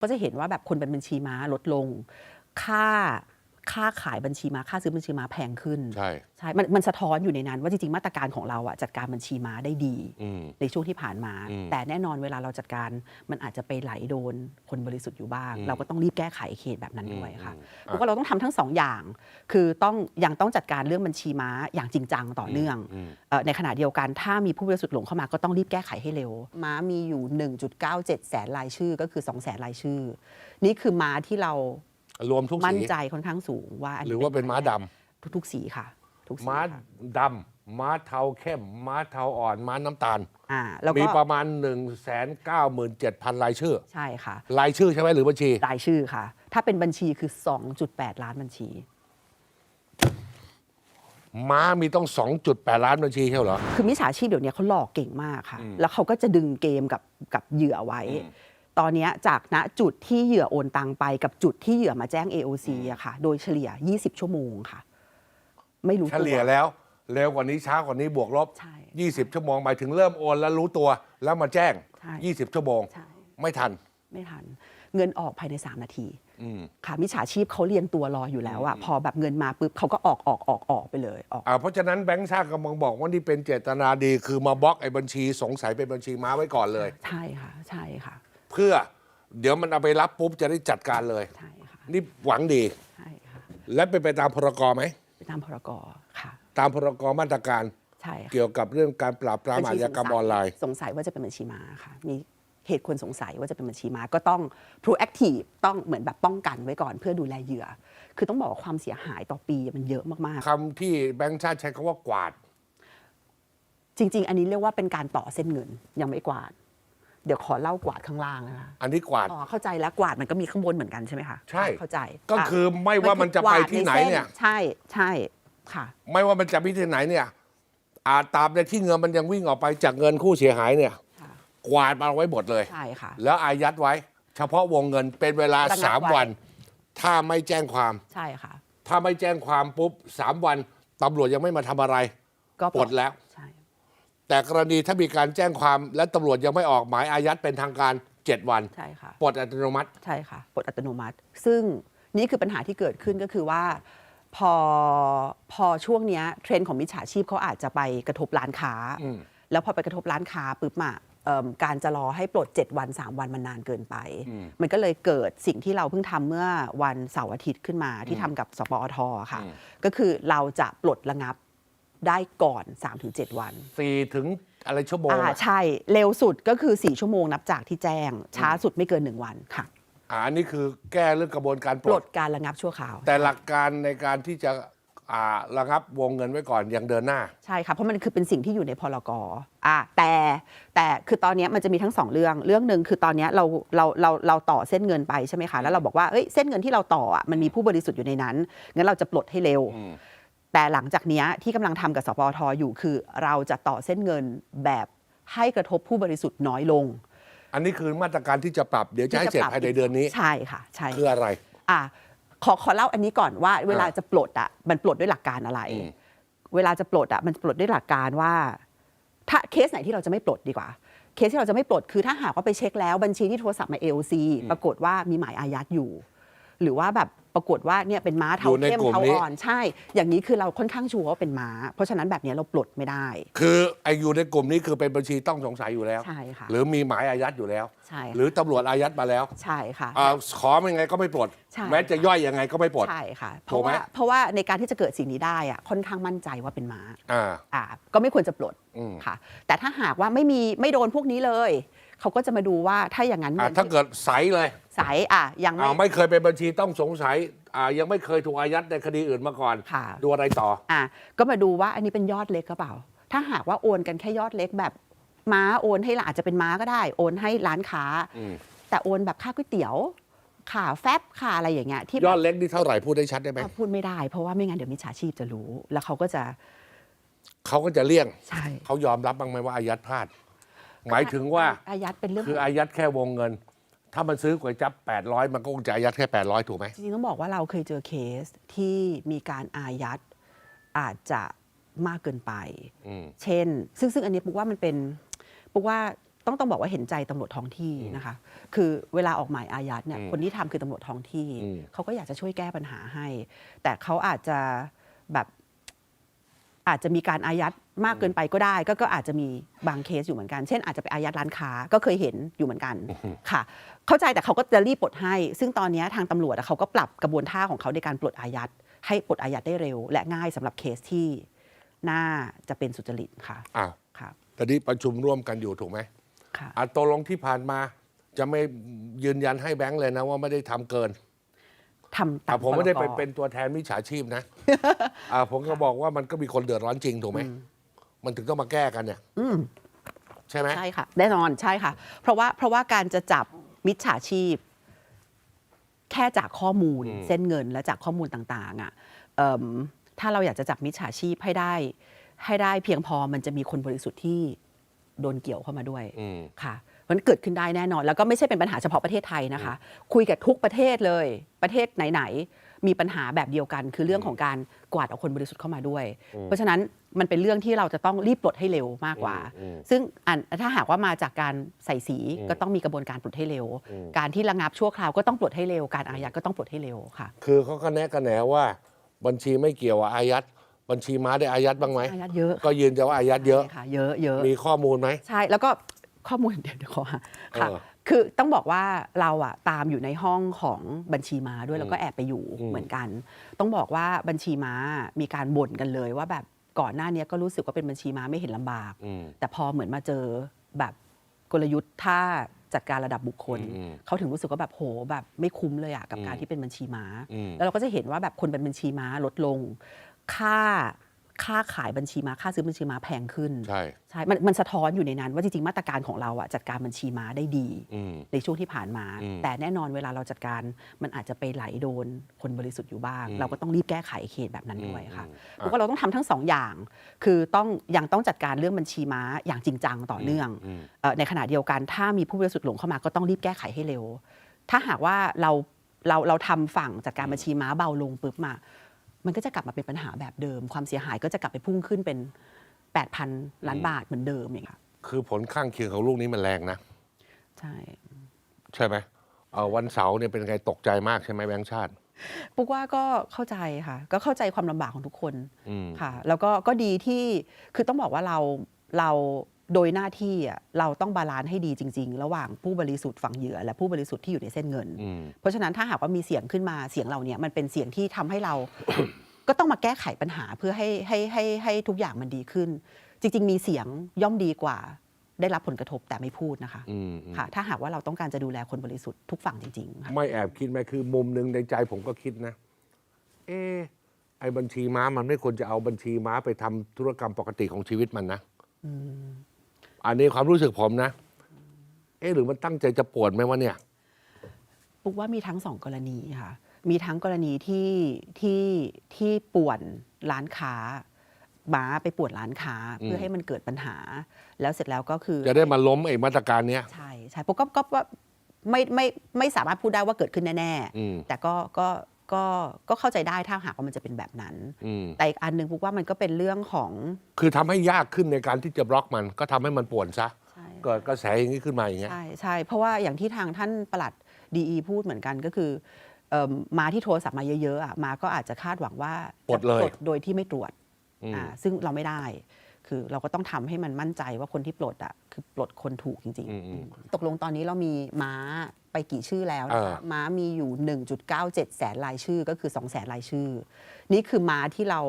ก็จะเห็นว่าแบบคนเป็นบัญชีม้าลดลง ค่า ค่าขายบัญชีม้าค่าซื้อบัญชีม้าแพงขึ้น ใช่ ใช่ มันมันสะท้อนอยู่ในนั้น ว่าจริงๆ มาตรการของเราอะจัดการบัญชีม้าได้ดี อืม ในช่วงที่ผ่านมา อืมแต่แน่นอนเวลาเราจัดการมันอาจจะไปไหลโดนคนบริสุทธิ์อยู่บ้าง อืมเราก็ต้องรีบแก้ไขเขตแบบนั้นด้วยค่ะอืมเพราะว่าเราต้องทำทั้งสองอย่าง คือต้องยังต้องจัดการเรื่องบัญชีม้าอย่างจริงจังต่อเนื่องอืม เอ่อในขณะเดียวกันถ้ามีผู้บริสุทธิ์หลงเข้ามาก็ต้องรีบแก้ไขให้เร็ว ม้ามีอยู่ 1.97 แสนรายชื่อก็คือ 2 แสนรายชื่อ นี่คือม้าที่เรา รวมทุกมั่นสีใจค่อนข้างสูงว่าอันหนี้รือว่าเป็นม้าดำทุกๆสีค่ะทุกสีม้าค่ะ ดำม้าเทาเข้ม ม้าเทาอ่อน ม้าน้ำตาล อ่าแล้วมีก็ประมาณ 1 9 7 0 0 0รายชื่อ ใช่ค่ะรายชื่อใช่ไหมหรือบัญชี รายชื่อค่ะ ถ้าเป็นบัญชีคือ 2.8 ล้านบัญชี ม้ามีต้อง 2.8 ล้านบัญชีใช่เหรอ คือมิจฉาชีพเดี๋ยวนี้เขาหลอกเก่งมากค่ะ แล้วเขาก็จะดึงเกมกับกับเหยื่อไว้ ตอนเนี้ยจากณจุดที่เหยื่อโอนตังไปกับจุดที่เหยื่อมาแจ้ง AOC อะค่ะ โดยเฉลี่ย 20 ชั่วโมงค่ะ ไม่รู้เฉตัว ลี่ยแล้วเร็วกว่านี้ช้ากว่านี้บวกลบ ใช่20 ชั่วโมงหมายถึงเริ่มโอนแล้วรู้ตัวแล้วมาแจ้ง ใช่ 20 ชั่วโมง ใช่ไม่ทัน ไม่ทัน เงินออกภายใน 3 นาที อืมค่ะมิจฉาชีพเขาเรียงตัวรออยู่แล้วอะพอแบบเงินมาปุ๊บเขาก็ออกออกออกออกไปเลยออก อ่าเพราะฉะนั้นแบงค์ชาติกำลังบอกว่านี่เป็นเจตนาดีคือมาบล็อกไอ้บัญชีสงสัยเป็นบัญชีม้าไว้ก่อนเลย ใช่ค่ะ ใช่ค่ะ เพื่อเดี๋ยวมันเอาไปรับปุ๊บจะได้จัดการเลย ใช่ค่ะนี่หวังดี ใช่ค่ะและเป็นไปตามพรกไหม ไปตามพรกค่ะ ตามพรกมาตรการใช่ค่ะเกี่ยวกับเรื่องการปราบปรามอาชญากรรมออนไลน์ สงสัยว่าจะเป็นบัญชีม้าค่ะ มีเหตุควรสงสัยว่าจะเป็นบัญชีม้าก็ต้อง proactive ต้องเหมือนแบบป้องกันไว้ก่อนเพื่อดูแลเหยื่อ คือต้องบอกว่าความเสียหายต่อปีมันเยอะมากคำที่แบงค์ชาติใช้คำว่ากวาดๆจริง ๆ อันนี้เรียกว่าเป็นการต่อเส้นเงินยังไม่กวาด เดี๋ยวขอเล่ากวาดข้างล่างนะคะอันนี้กวาด อ๋อเข้าใจแล้วกวาดมันก็มีข้างบนเหมือนกันใช่ไหมคะใช่ เข้าใจก็คือไม่ว่ามันจะไปที่ไหนเนี่ย ใช่ใช่ค่ะ ไม่ว่ามันจะไปที่ไหนเนี่ย อาจตามในที่เงินมันยังวิ่งออกไปจากเงินคู่เสียหายเนี่ย ค่ะ กวาดมาไว้หมดเลย ใช่ค่ะ แล้วอายัดไว้ เฉพาะวงเงินเป็นเวลาระงับสามไว้ วัน ถ้าไม่แจ้งความ ใช่ค่ะ ถ้าไม่แจ้งความปุ๊บสามวันตำรวจยังไม่มาทำอะไรก็ปลดแล้วใช่ แต่กรณีถ้ามีการแจ้งความและตำรวจยังไม่ออกหมายอายัดเป็นทางการ 7 วันใช่ค่ะ ปลดอัตโนมัติ ใช่ค่ะปลดอัตโนมัติ ซึ่งนี่คือปัญหาที่เกิดขึ้นก็คือว่า พอพอช่วงเนี้ยเทรนด์ของมิจฉาชีพเขาอาจจะไปกระทบร้านค้า อืม แล้วพอไปกระทบร้านค้าปุ๊บอะเอิ่มการจะรอให้ปลด 7 วัน 3 วันมันนานเกินไป มันก็เลยเกิดสิ่งที่เราเพิ่งทำเมื่อวันเสาร์อาทิตย์ขึ้นมาที่ทำกับสปอทค่ะ ก็คือเราจะปลดระงับ ได้ก่อน 3-7 วัน สี่ถึงอะไรชั่วโมงอ่าอะใช่เร็วสุดก็คือ 4 ชั่วโมงนับจากที่แจ้ง ช้าสุดไม่เกิน 1 วันค่ะอ่าอันนี้คือแก้เรื่องกระบวนการปปลลดด การระงับชั่วคราว แต่หลักการในการที่จะอ่าระงับวงเงินไว้ก่อนยังเดินหน้า ใช่ค่ะ เพราะมันคือเป็นสิ่งที่อยู่ในพรกอะแต่แต่คือตอนเนี้ยมันจะมีทั้งสองเรื่องเรื่องหนึ่งคือตอนเนี้ยเราเราเราเราต่อเส้นเงินไปใช่ไหมคะแล้วเราบอกว่าเอ้ยเส้นเงินที่เราต่ออะมันมีผู้บริสุทธิ์อยู่ในนั้นงั้นเราจะปลดให้เร็ว แต่หลังจากเนี้ยที่กำลังทำกับสปอทอยู่คือเราจะต่อเส้นเงินแบบให้กระทบผู้บริสุทธิ์น้อยลง อันนี้คือมาตรการที่จะปรับเดี๋ยวจะให้เสร็จภายในเดือนนี้ ใช่ค่ะใช่คืออะไรอะขอขอเล่าอันนี้ก่อนว่า เวลาจะปลดอะมันปลดด้วยหลักการอะไรอืมเวลาจะปลดอะมันปลดด้วยหลักการว่า ถ้าเคสไหนที่เราจะไม่ปลดดีกว่า เคสที่เราจะไม่ปลดคือถ้าหากว่าไปเช็คแล้วบัญชีที่โทรศัพท์มา AOC ปรากฏว่ามีหมายอายัดอยู่ หรือว่าแบบปรากฏว่าเนี่ยเป็นม้าเทาอยู่ในเข้มกลุ่มเทานี้อ่อนใช่ อย่างนี้คือเราค่อนข้างชัวร์ว่าเป็นม้า เพราะฉะนั้นแบบเนี้ยเราปลดไม่ได้ คือไอ้อยู่ในกลุ่มนี้คือเป็นบัญชีต้องสงสัยอยู่แล้วใช่ค่ะหรือมีหมายอายัดอยู่แล้ว ใช่หรือตำรวจอายัดมาแล้วใช่ค่ะอ่าขอยังไงก็ไม่ปลดใช่แม้จะย่อยยังไงก็ไม่ปลดใช่ค่ะเพถูราะกไหมว่าเพราะว่าในการที่จะเกิดสิ่งนี้ได้อะค่อนข้างมั่นใจว่าเป็นม้าอ่าอ่าก็ไม่ควรจะปลดอืมค่ะ แต่ถ้าหากว่าไม่มีไม่โดนพวกนี้เลยเขาก็จะมาดูว่าถ้าอย่างนั้นอ่างินถ้าเกิดใสเลยสายอะยังไม่อ่าไม่เคยเป็นบัญชีต้องสงสัยอ่ายังไม่เคยถูกอายัดในคดีอื่นมาก่อน ค่ะ ดูอะไรต่อ อะก็มาดูว่าอันนี้เป็นยอดเล็กก็เปล่า ถ้าหากว่าโอนกันแค่ยอดเล็กแบบม้าโอนให้ร้านอาจจะเป็นม้าก็ได้ โอนให้ร้านค้า อืม แต่โอนแบบค่าก๋วยเตี๋ยวค่าแฟบค่าอะไรอย่างเงี้ยที่ยอดเล็กนี่เท่าไหร่พูดได้ชัดได้ไหมพูดไม่ได้ เพราะว่าไม่งั้นเดี๋ยวมิจฉาชีพจะรู้ แล้วเขาก็จะเขาก็จะเลี่ยง ใช่เขายอมรับบ้างไหมว่าอายัดพลาด หมายถึงว่าอายัดเป็นเรื่องคืออายัดแค่วงเงิน ถ้ามันซื้อก๋วยจั๊บ800 มันก็คงจะอายัดแค่ 800 ถูกไหม จริงๆต้องบอกว่าเราเคยเจอเคสที่มีการอายัดอาจจะมากเกินไป อืม เช่น ซึ่งซึ่งอันนี้ปุ๊กว่ามันเป็นปุ๊กว่าต้องต้องต้องบอกว่าเห็นใจตำรวจท้องที่นะคะ คือเวลาออกหมายอายัดเนี่ยอืมคนที่ทำคือตำรวจท้องที่ อืม เขาก็อยากจะช่วยแก้ปัญหาให้ แต่เขาอาจจะแบบ อาจจะมีการอายัดมากเกินไปก็ได้ก็ก็อาจจะมีบางเคสอยู่เหมือนกัน เช่นอาจจะไปอายัดร้านค้าก็เคยเห็นอยู่เหมือนกันค่ะ เข้าใจแต่เขาก็จะรีบปลดให้ ซึ่งตอนนี้ทางตำรวจอะเขาก็ปรับกระบวนท่าของเขาในการปลดอายัดให้ปลดอายัดได้เร็ว และง่ายสำหรับเคสที่น่าจะเป็นสุจริตค่ะอ้าวค่ะตอนนี้ประชุมร่วมกันอยู่ถูกไหมค่ะอะตกลงที่ผ่านมาจะไม่ยืนยันให้แบงค์เลยนะว่าไม่ได้ทำเกินทำตาอะมผมไม่ได้พไปรกเป็นตัวแทนมิจฉาชีพนะ อะผมก็บอกว่ามันก็มีคนเดือดร้อนจริงถูกไหมมันถึงต้องมาแก้กันเนี่ยอืมใช่ไหมใช่ค่ะ แน่นอนใช่ค่ะ เพราะว่าเพราะว่าการจะจับมิจฉาชีพ แค่จากข้อมูลอืมเส้นเงินและจากข้อมูลต่างๆ อะเอิ่มถ้าเราอยากจะจับมิจฉาชีพให้ได้ ให้ได้เพียงพอมันจะมีคนบริสุทธิ์ที่โดนเกี่ยวเข้ามาด้วยอืมค่ะ มันเกิดขึ้นได้แน่นอน แล้วก็ไม่ใช่เป็นปัญหาเฉพาะประเทศไทยนะคะ คุยกับทุกประเทศเลย ประเทศไหนๆมีปัญหาแบบเดียวกัน คือเรื่องของการกวาดเอาคนบริสุทธิ์เข้ามาด้วย เพราะฉะนั้นมันเป็นเรื่องที่เราจะต้องรีบปลดให้เร็วมากกว่าอืมซึ่งอันถ้าหากว่ามาจากการใส่สีอืมก็ต้องมีกระบวนการปลดให้เร็วอืมการที่ระงับชั่วคราวก็ต้องปลดให้เร็ว การอายัดก็ต้องปลดให้เร็วค่ะ คือเขาก็แนะกันแหนว่าบัญชีไม่เกี่ยวกับอายัดบัญชีม้าได้อายัดบ้างไหมอายัดเยอะก็ยืนจะว่าอายัดเยอะใช่ค่ะเยอะเยอะมีข้อมูลไหมใช่แล้วก็ ข้อมูลเดี๋ยวเดี๋ยวขอหาค่ะ เออ คือต้องบอกว่าเราอะตามอยู่ในห้องของบัญชีม้าด้วยแล้วก็แอบไปอยู่อืม เหมือนกัน ต้องบอกว่าบัญชีม้ามีการบ่นกันเลยว่าแบบก่อนหน้านี้ก็รู้สึกว่าเป็นบัญชีม้าไม่เห็นลำบาก อืม แต่พอเหมือนมาเจอแบบกลยุทธ์ท่าจัดการระดับบุคคล อืมเขาถึงรู้สึกว่าแบบโหแบบไม่คุ้มเลยอะกับอืมการที่เป็นบัญชีม้า อืม แล้วเราก็จะเห็นว่าแบบคนเป็นบัญชีม้าลดลง ค่า ค่าขายบัญชีม้าค่าซื้อบัญชีม้าแพงขึ้น ใช่ ใช่ มันมันสะท้อนอยู่ในนั้น ว่าจริงๆ มาตรการของเราอะจัดการบัญชีม้าได้ดี อืม ในช่วงที่ผ่านมา อืมแต่แน่นอนเวลาเราจัดการมันอาจจะไปไหลโดนคนบริสุทธิ์อยู่บ้าง อืมเราก็ต้องรีบแก้ไขเคสแบบนั้นด้วยค่ะอืมเพราะว่าเราต้องทำทั้งสองอย่าง คือต้องยังต้องจัดการเรื่องบัญชีม้าอย่างจริงจังต่อเนื่องอืม เอ่อในขณะเดียวกันถ้ามีผู้บริสุทธิ์หลงเข้ามาก็ต้องรีบแก้ไขให้เร็ว ถ้าหากว่าเราเราเราทำฝั่งจัดการบัญชีม้าเบาลงปุ๊บมา มันก็จะกลับมาเป็นปัญหาแบบเดิม ความเสียหายก็จะกลับไปพุ่งขึ้นเป็น 8,000 ล้านบาทเหมือนเดิมอย่างเงี้ยคือผลข้างเคียงของลูกนี้มันแรงนะ ใช่ ใช่ไหมเอ่อวันเสาร์เนี่ยเป็นไงตกใจมากใช่ไหมแบงค์ชาติ ปุ๊กว่าก็เข้าใจค่ะ ก็เข้าใจความลำบากของทุกคนอืม ค่ะ แล้วก็ก็ดีที่คือต้องบอกว่าเราเรา โดยหน้าที่อะเราต้องบาลานซ์ให้ดีจริง ๆ ระหว่างผู้บริสุทธิ์ฝั่งเหยื่อ และผู้บริสุทธิ์ที่อยู่ในเส้นเงินอืมเพราะฉะนั้นถ้าหากว่ามีเสียงขึ้นมาเสียงเราเนี่ยมันเป็นเสียงที่ทำให้เรา ก็ต้องมาแก้ไขปัญหาเพื่อให้ให้ให้ให้ทุกอย่างมันดีขึ้น จริง ๆ มีเสียงย่อมดีกว่า ได้รับผลกระทบแต่ไม่พูดนะคะอืมอืมค่ะ ถ้าหากว่าเราต้องการจะดูแลคนบริสุทธิ์ทุกฝั่งจริงๆค่ะไม่แอบคิดไหมคือมุมหนึ่งในใจผมก็คิดนะ เออไอ้บัญชีม้ามันไม่ควรจะเอาบัญชีม้าไปทำธุรกรรมปกติของชีวิตมันนะ อันนี้ความรู้สึกผมนะ เอะหรือมันตั้งใจจะปวดไหมวะเนี่ย ปุ๊กว่ามีทั้งสองกรณีค่ะ มีทั้งกรณีที่ที่ที่ป่วนร้านค้าม้าไปป่วนร้านค้าเพื่อให้มันเกิดปัญหา แล้วเสร็จแล้วก็คือ จะได้มาล้มไอ้มาตรการเนี้ยใช่ใช่ปุ๊กก็ก็ว่าไม่ไม่ไม่สามารถพูดได้ว่าเกิดขึ้นแน่อืมๆแต่ก็ก็ ก็ก็เข้าใจได้ถ้าหากว่ามันจะเป็นแบบนั้น อืมแต่อีกอันหนึ่งปุ๊กว่ามันก็เป็นเรื่องของคือทำให้ยากขึ้นในการที่จะบล็อกมัน ก็ทำให้มันป่วนซะใช่เกิดกระแสอย่างนี้ขึ้นมาอย่างเงี้ย ใช่ใช่เพราะว่าอย่างที่ทางท่านปลัดดีพูดเหมือนกันก็คือเอิ่มมาที่โทรศัพท์มาเยอะๆอะมาก็อาจจะคาดหวังว่าปลดเลยจะโดยที่ไม่ตรวจอืม อ่าซึ่งเราไม่ได้ คือเราก็ต้องทำให้มันมั่นใจว่าคนที่ปลดอะคือปลดคนถูกจริงอืมอืมๆตกลงตอนนี้เรามีม้าไปกี่ชื่อแล้วนะคะอ่าม้ามีอยู่ 1.97 แสนรายชื่อก็คือ 2 แสนรายชื่อ นี่คือม้าที่เรา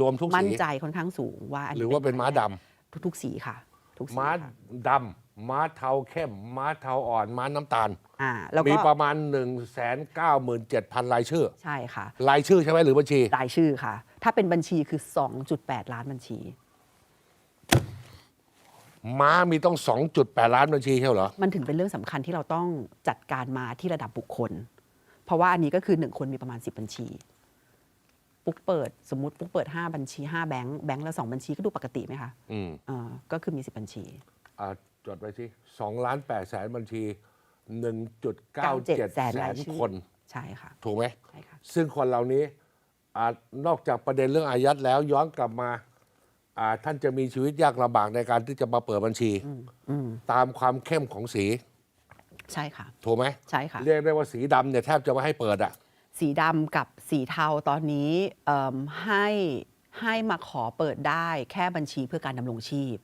รวมทุกมั่นสีใจค่อนข้างสูงว่าอันหนี้รือว่าเป็นม้าดำทุกๆสีค่ะ ทุกสีม้าค่ะดำม้าเทาเข้ม ม้าเทาอ่อน ม้าน้ำตาลอ่าแล้วมีก็ประมาณ 1 9 7 0 0 0 รายชื่อ ใช่ค่ะ รายชื่อใช่ไหมหรือบัญชี รายชื่อค่ะ ถ้าเป็นบัญชีคือ 2.8 ล้านบัญชี ม้ามีต้อง 2.8 ล้านบัญชีใช่เหรอ มันถึงเป็นเรื่องสำคัญที่เราต้องจัดการมาที่ระดับบุคคล เพราะว่าอันนี้ก็คือ1คนมีประมาณ 10 บัญชี ปุ๊กเปิดสมมุติปุ๊กเปิด 5 บัญชี 5 แบงค์แบงค์ละ2บัญชีก็ดูปกติไหมคะอืมเออก็คือมี 10 บัญชี อ่าจดไว้สิ2ล้าน8แสนบัญชี 1.97 97แสรายนชื่อ คน ใช่ค่ะ ถูกไหม ใช่ค่ะ ซึ่งคนเหล่านี้อานอกจากประเด็นเรื่องอายัดแล้วย้อนกลับมา อ่าท่านจะมีชีวิตยากลำบากในการที่จะมาเปิดบัญชี อืมตามความเข้มของสีใช่ค่ะ ถูกไหมใช่ค่ะ เรียกได้ว่าสีดำเนี่ยแทบจะไม่ให้เปิดอะ สีดำกับสีเทาตอนนี้เอิ่มให้ให้มาขอเปิดได้แค่บัญชีเพื่อการดำรงชีพ